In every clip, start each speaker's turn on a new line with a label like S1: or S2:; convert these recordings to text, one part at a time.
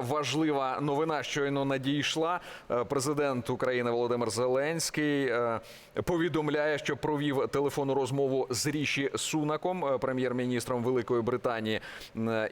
S1: важлива новина щойно надійшла. Е, Президент України Володимир Зеленський е, повідомляє, що провів телефонну розмову з Ріші Сунаком, е, прем'єр-міністром Великої Британії.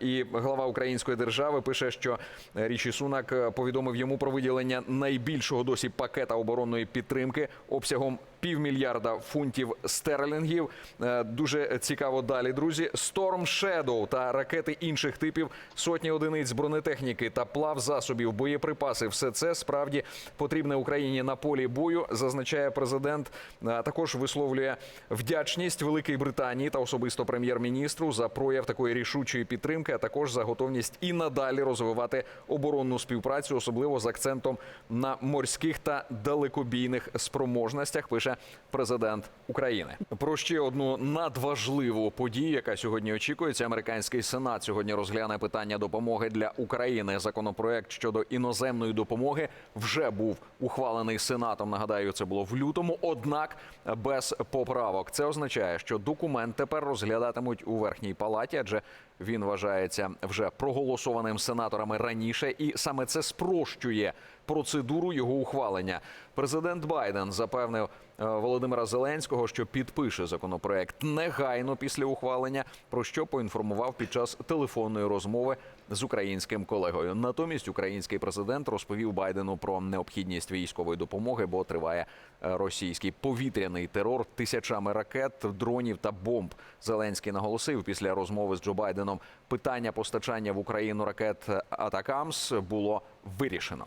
S1: І глава Української держави пише, що Ріші Сунак повідомив йому про виділення найбільшого досі пакета оборонної підтримки обсягом півмільярда фунтів стерлінгів. Е, Дуже цікаво далі, друзі. Storm Shadow та ракети інших типів, сотні одиниць бронетехніки та плав засобів, боєприпаси. Все це справді потрібне Україні на полі бою, зазначає президент. А Також висловлює вдячність Великій Британії та особисто прем'єр-міністру за прояв такої рішучої підтримки, а також за готовність і надалі розвивати оборонну співпрацю, особливо з акцентом на морських та далекобійних спроможностях. Пише президент України. Про ще одну надважливу подію, яка сьогодні очікується. Американський сенат сьогодні розгляне питання допомоги для України. Законопроект щодо іноземної допомоги вже був ухвалений сенатом. Нагадаю, це було в лютому, однак без поправок. Це означає, що документ тепер розглядатимуть у верхній палаті, адже він вважається вже проголосованим сенаторами раніше, і саме це спрощує процедуру його ухвалення. Президент Байден запевнив Володимира Зеленського, що підпише законопроект негайно після ухвалення, про що поінформував під час телефонної розмови з українським колегою. Натомість український президент розповів Байдену про необхідність військової допомоги, бо триває е, російський повітряний терор тисячами ракет, дронів та бомб. Зеленський наголосив після розмови з Джо Байденом, питання постачання в Україну ракет Атакамс було вирішено.